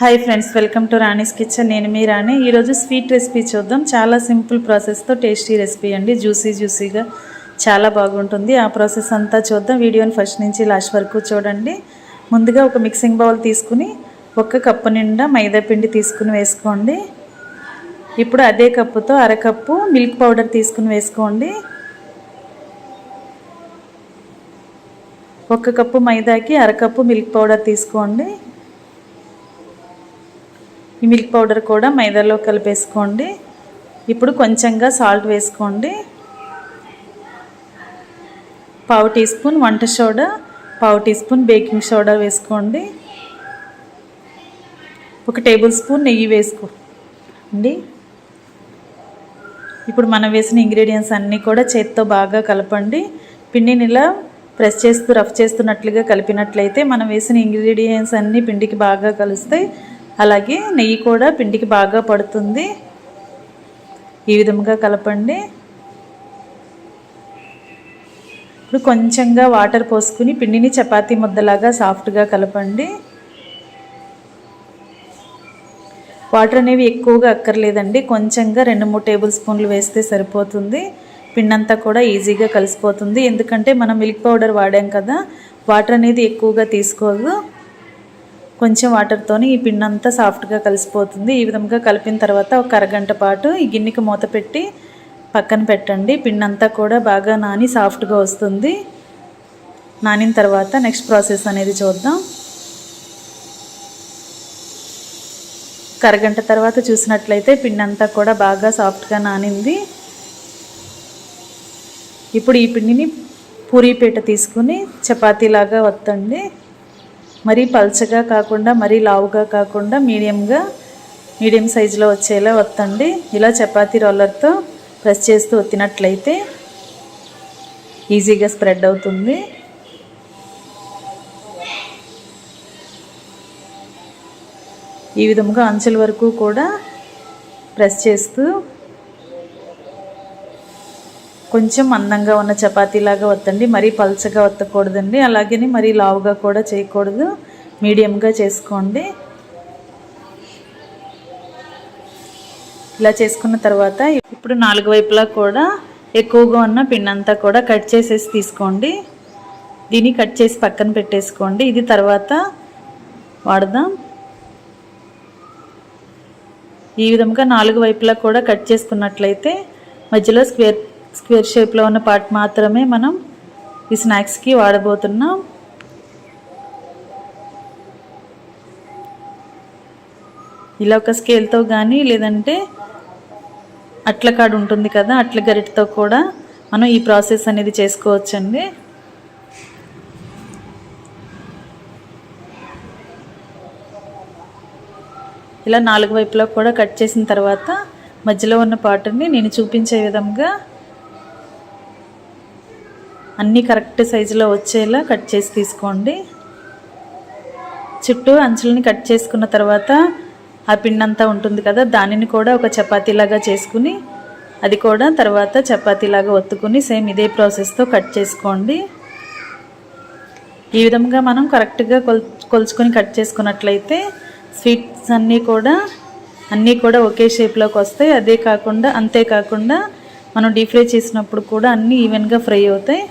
Hi friends welcome to Rani's kitchen నేను మీ రాణి. ఈరోజు స్వీట్ రెసిపీ చూద్దాం. చాలా సింపుల్ ప్రాసెస్తో టేస్టీ రెసిపీ అండి. జ్యూసీ జ్యూసీగా చాలా బాగుంటుంది. ఆ ప్రాసెస్ అంతా చూద్దాం. వీడియోని ఫస్ట్ నుంచి లాస్ట్ వరకు చూడండి. ముందుగా ఒక మిక్సింగ్ బౌల్ తీసుకుని ఒక కప్పు నిండా మైదా పిండి తీసుకుని వేసుకోండి. ఇప్పుడు అదే కప్పుతో అరకప్పు మిల్క్ పౌడర్ తీసుకుని వేసుకోండి. ఒక కప్పు మైదాకి అరకప్పు మిల్క్ పౌడర్ తీసుకోండి. ఈ మిల్క్ పౌడర్ కూడా మైదాలో కలిపేసుకోండి. ఇప్పుడు కొంచెంగా సాల్ట్ వేసుకోండి. పావు టీ స్పూన్ వంట సోడా పావు టీ స్పూన్ బేకింగ్ సోడా వేసుకోండి. ఒక టేబుల్ స్పూన్ నెయ్యి వేసుకోండి. ఇప్పుడు మనం వేసిన ఇంగ్రీడియంట్స్ అన్నీ కూడా చేత్తో బాగా కలపండి. పిండిని ఇలా ప్రెస్ చేస్తూ రఫ్ చేస్తున్నట్లుగా కలిపినట్లయితే మనం వేసిన ఇంగ్రీడియంట్స్ అన్నీ పిండికి బాగా కలుస్తాయి అలాగే నెయ్యి కూడా పిండికి బాగా పడుతుంది. ఈ విధంగా కలపండి. ఇప్పుడు కొంచెంగా వాటర్ పోసుకుని పిండిని చపాతీ ముద్దలాగా సాఫ్ట్గా కలపండి. వాటర్ అనేవి ఎక్కువగా అక్కర్లేదండి. కొంచెంగా రెండు మూడు టేబుల్ స్పూన్లు వేస్తే సరిపోతుంది. పిండంతా కూడా ఈజీగా కలిసిపోతుంది. ఎందుకంటే మనం మిల్క్ పౌడర్ వాడాం కదా వాటర్ అనేది ఎక్కువగా తీసుకోదు. కొంచెం వాటర్తోని ఈ పిండి అంతా సాఫ్ట్గా కలిసిపోతుంది. ఈ విధంగా కలిపిన తర్వాత ఒక అరగంట పాటు ఈ గిన్నెకి మూత పెట్టి పక్కన పెట్టండి. పిండి అంతా కూడా బాగా నాని సాఫ్ట్గా వస్తుంది. నానిన తర్వాత నెక్స్ట్ ప్రాసెస్ అనేది చూద్దాం. అరగంట తర్వాత చూసినట్లయితే పిండి అంతా కూడా బాగా సాఫ్ట్గా నానింది. ఇప్పుడు ఈ పిండిని పూరీపీట తీసుకుని చపాతీలాగా వత్తండి. మరీ పల్చగా కాకుండా మరీ లావుగా కాకుండా మీడియంగా మీడియం సైజులో వచ్చేలా వత్తండి. ఇలా చపాతీ రోలర్తో ప్రెస్ చేస్తూ ఒత్తినట్లయితే ఈజీగా స్ప్రెడ్ అవుతుంది. ఈ విధముగా అంచుల వరకు కూడా ప్రెస్ చేస్తూ కొంచెం అందంగా ఉన్న చపాతీలాగా వత్తండి మరీ పల్చగా వత్తకూడదండి. అలాగే మరీ లావుగా కూడా చేయకూడదు. మీడియంగా చేసుకోండి. ఇలా చేసుకున్న తర్వాత ఇప్పుడు నాలుగు వైపులా కూడా ఎక్కువగా ఉన్న పిండంతా కూడా కట్ చేసేసి తీసుకోండి. దీన్ని కట్ చేసి పక్కన పెట్టేసుకోండి. ఇది తర్వాత వాడదాం. ఈ విధంగా నాలుగు వైపులా కూడా కట్ చేసుకున్నట్లయితే మధ్యలో స్క్వేర్ స్క్వేర్ షేప్లో ఉన్న పార్ట్ మాత్రమే మనం ఈ స్నాక్స్కి వాడబోతున్నాం ఇలా ఒక స్కేల్తో కానీ లేదంటే అట్ల కాడు ఉంటుంది కదా అట్ల గరిటతో కూడా మనం ఈ ప్రాసెస్ అనేది చేసుకోవచ్చండి. ఇలా నాలుగు వైపులా కూడా కట్ చేసిన తర్వాత మధ్యలో ఉన్న పాటని నేను చూపించే విధంగా అన్నీ కరెక్ట్ సైజులో వచ్చేలా కట్ చేసి తీసుకోండి. చుట్టూ అంచులని కట్ చేసుకున్న తర్వాత ఆ పిండంతా అంతా ఉంటుంది కదా దానిని కూడా ఒక చపాతీలాగా చేసుకుని అది కూడా తర్వాత చపాతీలాగా ఒత్తుకుని సేమ్ ఇదే ప్రాసెస్తో కట్ చేసుకోండి. ఈ విధంగా మనం కరెక్ట్గా కొల్ కొలుచుకొని కట్ చేసుకున్నట్లయితే స్వీట్స్ అన్నీ కూడా అన్నీ కూడా ఒకే షేప్లోకి వస్తాయి. అదే కాకుండా అంతేకాకుండా మనం డీప్ ఫ్రై చేసినప్పుడు కూడా అన్నీ ఈవెన్గా ఫ్రై అవుతాయి.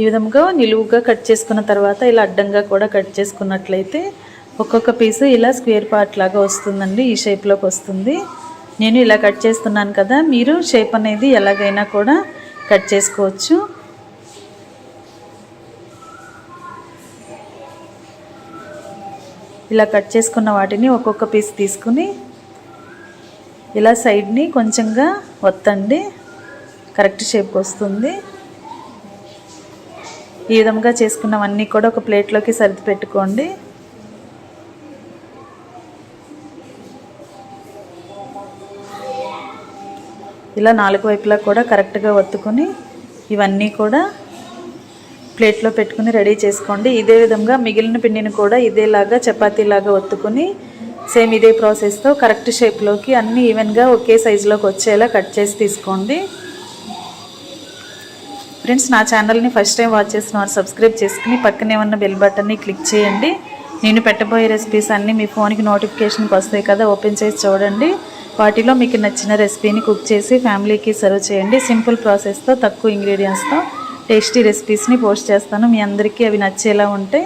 ఈ విధంగా నిలువుగా కట్ చేసుకున్న తర్వాత ఇలా అడ్డంగా కూడా కట్ చేసుకున్నట్లయితే ఒక్కొక్క పీసు ఇలా స్క్వేర్ పార్ట్ లాగా వస్తుందండి ఈ షేప్లోకి వస్తుంది. నేను ఇలా కట్ చేస్తున్నాను కదా మీరు షేప్ అనేది ఎలాగైనా కూడా కట్ చేసుకోవచ్చు. ఇలా కట్ చేసుకున్న వాటిని ఒక్కొక్క పీస్ తీసుకుని ఇలా సైడ్ని కొంచెంగా వత్తండి కరెక్ట్ షేప్కి వస్తుంది. ఈ విధంగా చేసుకున్నవన్నీ కూడా ఒక ప్లేట్లోకి సర్ది పెట్టుకోండి ఇలా నాలుగు వైపులా కూడా కరెక్ట్గా ఒత్తుకొని ఇవన్నీ కూడా ప్లేట్లో పెట్టుకుని రెడీ చేసుకోండి. ఇదే విధంగా మిగిలిన పిండిని కూడా ఇదేలాగా చపాతీలాగా ఒత్తుకుని సేమ్ ఇదే ప్రాసెస్తో కరెక్ట్ షేప్లోకి అన్నీ ఈవెన్గా ఒకే సైజులోకి వచ్చేలా కట్ చేసి తీసుకోండి. ఫ్రెండ్స్ నా ఛానల్ని ఫస్ట్ టైం వాచ్ చేసిన వారు సబ్స్క్రైబ్ చేసుకుని పక్కనే ఉన్న బెల్ బటన్ని క్లిక్ చేయండి. నేను పెట్టబోయే రెసిపీస్ అన్నీ మీ ఫోన్కి నోటిఫికేషన్కి వస్తాయి కదా ఓపెన్ చేసి చూడండి. వాటిలో మీకు నచ్చిన రెసిపీని కుక్ చేసి ఫ్యామిలీకి సర్వ్ చేయండి. సింపుల్ ప్రాసెస్తో తక్కువ ఇంగ్రీడియంట్స్తో టేస్టీ రెసిపీస్ని పోస్ట్ చేస్తాను. మీ అందరికీ అవి నచ్చేలా ఉంటే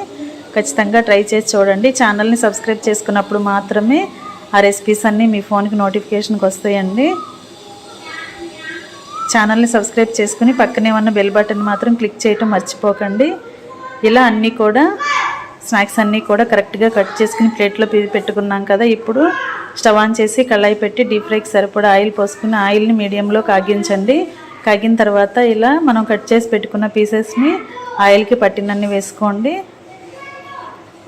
ఖచ్చితంగా ట్రై చేసి చూడండి. ఛానల్ని సబ్స్క్రైబ్ చేసుకున్నప్పుడు మాత్రమే ఆ రెసిపీస్ అన్నీ మీ ఫోన్కి నోటిఫికేషన్కి వస్తాయండి. ఛానల్ని సబ్స్క్రైబ్ చేసుకుని పక్కనే ఉన్న బెల్ బటన్ మాత్రం క్లిక్ చేయటం మర్చిపోకండి. ఇలా అన్నీ కూడా స్నాక్స్ అన్నీ కూడా కరెక్ట్గా కట్ చేసుకుని ప్లేట్లో పెట్టుకున్నాం కదా ఇప్పుడు. స్టవ్ ఆన్ చేసి కళాయి పెట్టి డీప్ ఫ్రైకి సరిపడా ఆయిల్ పోసుకుని ఆయిల్ని మీడియంలో కాగించండి. కాగిన తర్వాత ఇలా మనం కట్ చేసి పెట్టుకున్న పీసెస్ని ఆయిల్కి పట్టినన్ని వేసుకోండి.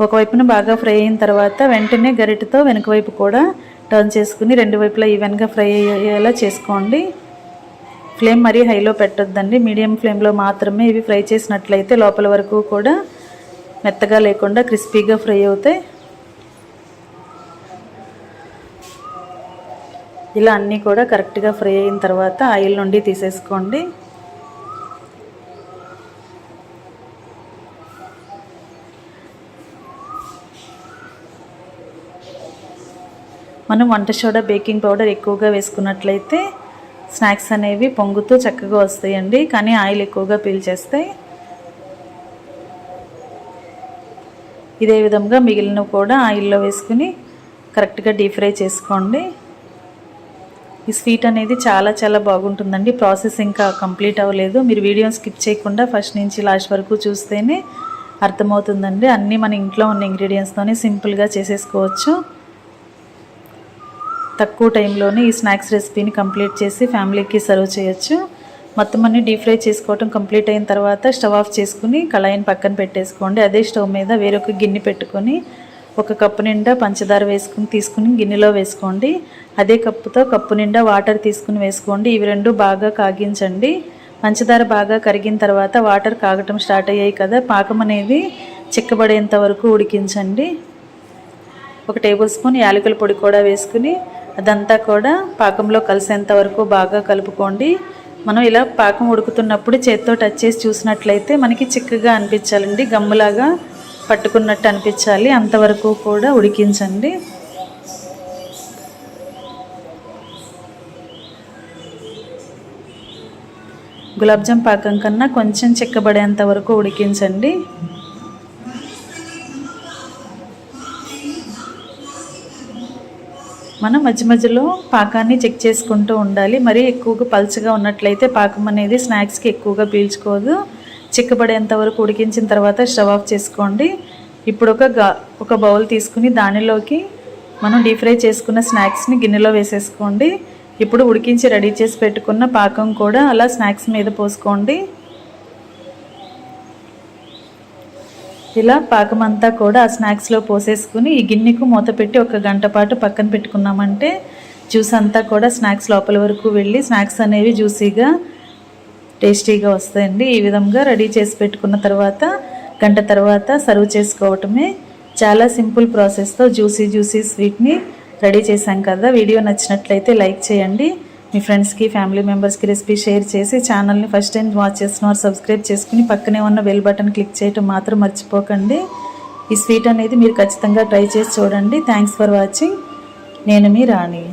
ఒకవైపున బాగా ఫ్రై అయిన తర్వాత వెంటనే గరిటతో వెనుక వైపు కూడా టర్న్ చేసుకుని రెండు వైపులా ఈవెన్గా ఫ్రై అయ్యేలా చేసుకోండి. ఫ్లేమ్ మరీ హైలో పెట్టొద్దండి. మీడియం ఫ్లేమ్లో మాత్రమే ఇవి ఫ్రై చేసినట్లయితే లోపల వరకు కూడా మెత్తగా లేకుండా క్రిస్పీగా ఫ్రై అవుతాయి. ఇలా అన్నీ కూడా కరెక్ట్గా ఫ్రై అయిన తర్వాత ఆయిల్ నుండి తీసేసుకోండి. మనం వంట సోడా బేకింగ్ పౌడర్ ఎక్కువగా వేసుకున్నట్లయితే స్నాక్స్ అనేవి పొంగుతూ చక్కగా వస్తాయండి. కానీ ఆయిల్ ఎక్కువగా పీల్చేస్తాయి ఇదే విధంగా మిగిలినవి కూడా ఆయిల్లో వేసుకుని కరెక్ట్గా డీప్ ఫ్రై చేసుకోండి. ఈ స్వీట్ అనేది చాలా చాలా బాగుంటుందండి. ప్రాసెస్ ఇంకా కంప్లీట్ అవ్వలేదు. మీరు వీడియోని స్కిప్ చేయకుండా ఫస్ట్ నుంచి లాస్ట్ వరకు చూస్తేనే అర్థమవుతుందండి. అన్నీ మన ఇంట్లో ఉన్న ఇంగ్రీడియంట్స్తోనే సింపుల్గా చేసేసుకోవచ్చు. తక్కువ టైంలోనే ఈ స్నాక్స్ రెసిపీని కంప్లీట్ చేసి ఫ్యామిలీకి సర్వ్ చేయొచ్చు. మొత్తం అన్ని డీప్ ఫ్రై చేసుకోవటం కంప్లీట్ అయిన తర్వాత స్టవ్ ఆఫ్ చేసుకుని కళాయిని పక్కన పెట్టేసుకోండి. అదే స్టవ్ మీద వేరొక గిన్నె పెట్టుకొని ఒక కప్పు నిండా పంచదార వేసుకుని తీసుకుని గిన్నెలో వేసుకోండి. అదే కప్పుతో కప్పు నిండా వాటర్ తీసుకుని వేసుకోండి. ఇవి రెండు బాగా కాగించండి. పంచదార బాగా కరిగిన తర్వాత వాటర్ కాగటం స్టార్ట్ అయ్యాయి కదా పాకం అనేది చిక్కబడేంత వరకు ఉడికించండి. ఒక టేబుల్ స్పూన్ యాలకుల పొడి కూడా వేసుకుని అదంతా కూడా పాకంలో కలిసేంత వరకు బాగా కలుపుకోండి. మనం ఇలా పాకం ఉడుకుతున్నప్పుడు చేత్తో టచ్ చేసి చూసినట్లయితే మనకి చిక్కగా అనిపించాలండి. గమ్ములాగా పట్టుకున్నట్టు అనిపించాలి. అంతవరకు కూడా ఉడికించండి. గులాబ్జామ్ పాకం కన్నా కొంచెం చిక్కబడేంత వరకు ఉడికించండి. మనం మధ్య మధ్యలో పాకాన్ని చెక్ చేసుకుంటూ ఉండాలి. మరీ ఎక్కువగా పల్చగా ఉన్నట్లయితే పాకం అనేది స్నాక్స్కి ఎక్కువగా పీల్చుకోదు. చిక్కబడేంత వరకు ఉడికించిన తర్వాత స్టవ్ ఆఫ్ చేసుకోండి. ఇప్పుడు ఒక గా ఒక బౌల్ తీసుకుని దానిలోకి మనం డీప్ ఫ్రై చేసుకున్న స్నాక్స్ని గిన్నెలో వేసేసుకోండి. ఇప్పుడు ఉడికించి రెడీ చేసి పెట్టుకున్న పాకం కూడా అలా స్నాక్స్ మీద పోసుకోండి. ఇలా పాకం అంతా కూడా ఆ స్నాక్స్లో పోసేసుకుని ఈ గిన్నెకు మూత పెట్టి ఒక గంట పాటు పక్కన పెట్టుకున్నామంటే జ్యూస్ అంతా కూడా స్నాక్స్ లోపల వరకు వెళ్ళి స్నాక్స్ అనేవి జ్యూసీగా టేస్టీగా వస్తాయండి. ఈ విధంగా రెడీ చేసి పెట్టుకున్న తర్వాత గంట తర్వాత సర్వ్ చేసుకోవటమే చాలా సింపుల్ ప్రాసెస్తో జ్యూసీ జ్యూసీ స్వీట్ని రెడీ చేశాం కదా. వీడియో నచ్చినట్లయితే లైక్ చేయండి. మీ ఫ్రెండ్స్కి ఫ్యామిలీ మెంబర్స్కి రెసిపీ షేర్ చేసి ఛానల్ని ఫస్ట్ టైం వాచ్ చేస్తున్నారు సబ్స్క్రైబ్ చేసుకుని పక్కనే ఉన్న బెల్ బటన్ క్లిక్ చేయటం మాత్రం మర్చిపోకండి. ఈ స్వీట్ అనేది మీరు ఖచ్చితంగా ట్రై చేసి చూడండి. థ్యాంక్స్ ఫర్ వాచింగ్ నేను మీ రాణి.